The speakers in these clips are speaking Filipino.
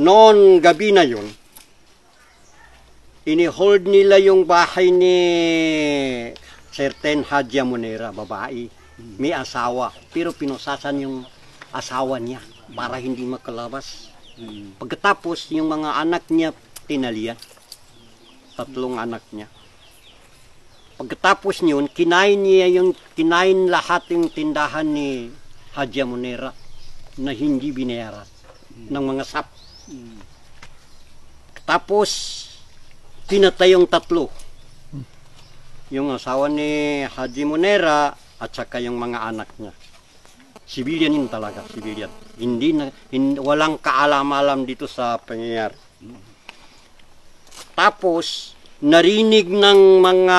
noon gabi na yun, inihold nila yung bahay ni certain Hadja Monera, babae. May asawa, pero pinusasan yung asawa niya para hindi makalabas. Pagkatapos, yung mga anak niya tinalian. Tatlong anak niya. Pagkatapos niyon, kinain niya yung kinain lahat yung tindahan ni Hadja Monera na hindi binayaran ng mga sap. Tapos, pinatay yung tatlo. Yung asawa ni Haji Monera at saka yung mga anak niya. Civilian yun talaga, civilian. Hindi na, hin- walang kaalam-alam dito sa pangyayari. Tapos, narinig ng mga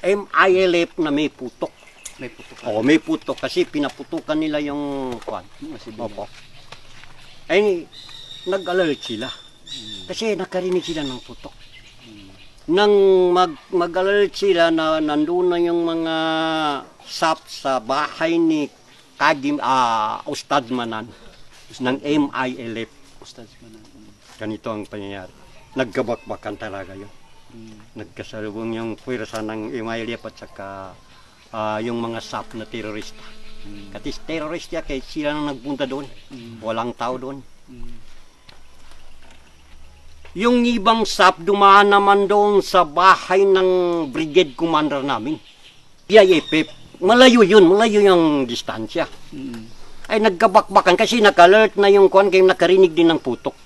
MILF na may putok. May putok. Oo, may putok kasi pinaputukan nila yung kwan. Opo. Ay, nag-alert sila. Kasi nakarinig sila ng putok. Nang mag, mag-alert sila na nandun na yung mga sap sa bahay ni Kagim, ah, Ustad Manan ng MILF. Ustad Manan. Ganito ang pangyayari. Nagkabakbakan talaga yun. Nagkasalubong yung pwersa ng MILF at saka ah, yung mga SAP na terorista. Kasi terorista kaya sila na nagpunta doon. Walang tao doon. Yung ibang SAP dumaan naman doon sa bahay ng brigade commander namin. PIFF. Malayo yun, malayo yung distansya. Ay nagkabakbakan kasi nag-alert na yung kwan kaya nakarinig din ng putok.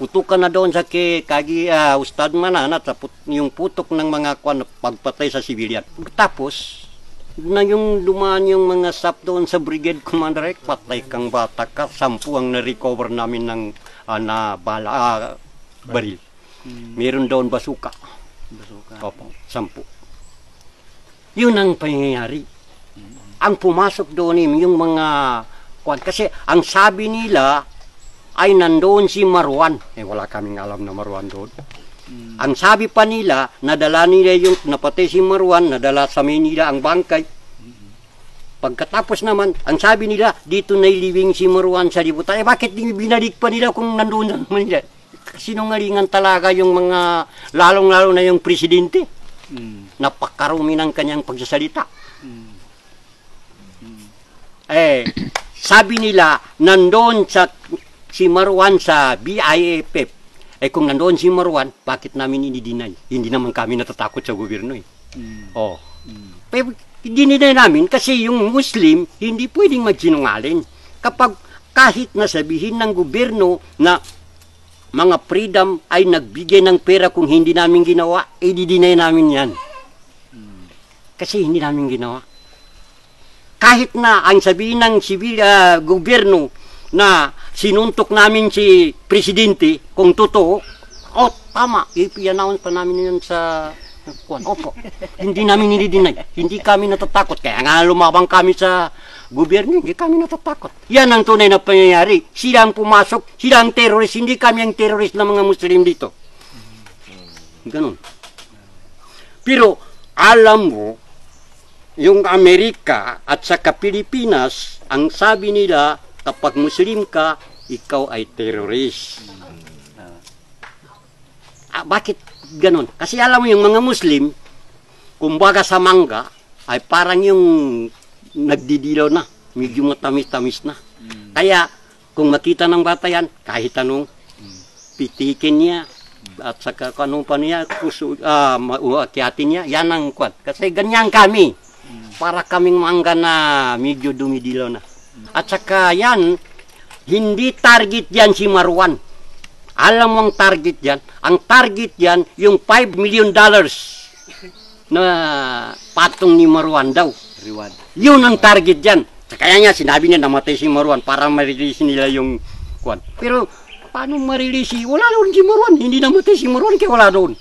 Putukan na doon sa kay kagi ah, Ustad Manan at sa put- yung putok ng mga kwan pagpatay sa civilian. Tapos na yung dumaan yung mga sap doon sa brigade commander eh, patay kang bata ka, sampu ang na-recover namin ng ah, na bala, ah, baril. Meron doon basuka. Basuka. Opo, sampu. Yun ang pangyayari. Ang pumasok doon im- yung mga kwan. Kasi ang sabi nila ay nandoon si Marwan. Eh wala kaming alam na Marwan doon. Ang sabi pa nila, nadala nila yung napatay si Marwan, nadala sa Manila ang bangkay. Pagkatapos naman, ang sabi nila, dito na ilibing si Marwan sa libutan. Eh bakit binalik pa nila kung nandoon na naman nila? Sinungalingan talaga yung mga, lalong-lalo na yung presidente Mm. napakarumi ng kanyang pagsasalita. Eh, sabi nila, nandoon sa si Marwan sa BIFF. Eh kung nandoon si Marwan, bakit namin ini-deny? Hindi naman kami natatakot sa gobyerno eh. Mm. Oh. Pero dininay namin kasi yung Muslim hindi pwedeng magsinungaling. Kapag kahit nasabihin ng gobyerno na mga freedom ay nagbigay ng pera kung hindi namin ginawa, eh didinay namin yan. Kasi hindi namin ginawa. Kahit na ang sabihin ng civil, ah, gobyerno na sinuntok namin si presidente, kung totoo, oh, tama, i-announce pa namin yan sa kuwan. Opo, hindi namin nilidinay. Hindi kami natatakot. Kaya nga lumabang kami sa gobyerno, hindi kami natatakot. Yan ang tunay na pangyayari. Sila ang pumasok, sila ang terrorist, hindi kami ang terrorist ng mga Muslim dito. Ganun. Pero alam mo, yung Amerika at saka Pilipinas, ang sabi nila, kapag Muslim ka, ikaw ay terrorist. Ah, bakit ganun? Kasi alam mo yung mga Muslim, kumbaga sa mangga, ay parang yung nagdidilaw na, medyo matamis-tamis na. Kaya, kung makita ng bata yan, kahit anong pitikin niya, at saka anong pa niya, puso, ah, mauakyatin niya, yan ang kwat. Kasi ganyan kami. Para kaming mangga na medyo dumidilaw na. At saka yan, hindi target yan si Marwan. Alam mo ang target yan? Ang target yan, yung 5 million dollars na patong ni Marwan daw. Reward. Yun ang target dyan. Kaya nga sinabi niya namatay si Marwan para ma-release nila yung kwan. Pero paano ma-release? Wala doon si Marwan. Hindi namatay si Marwan kaya wala doon.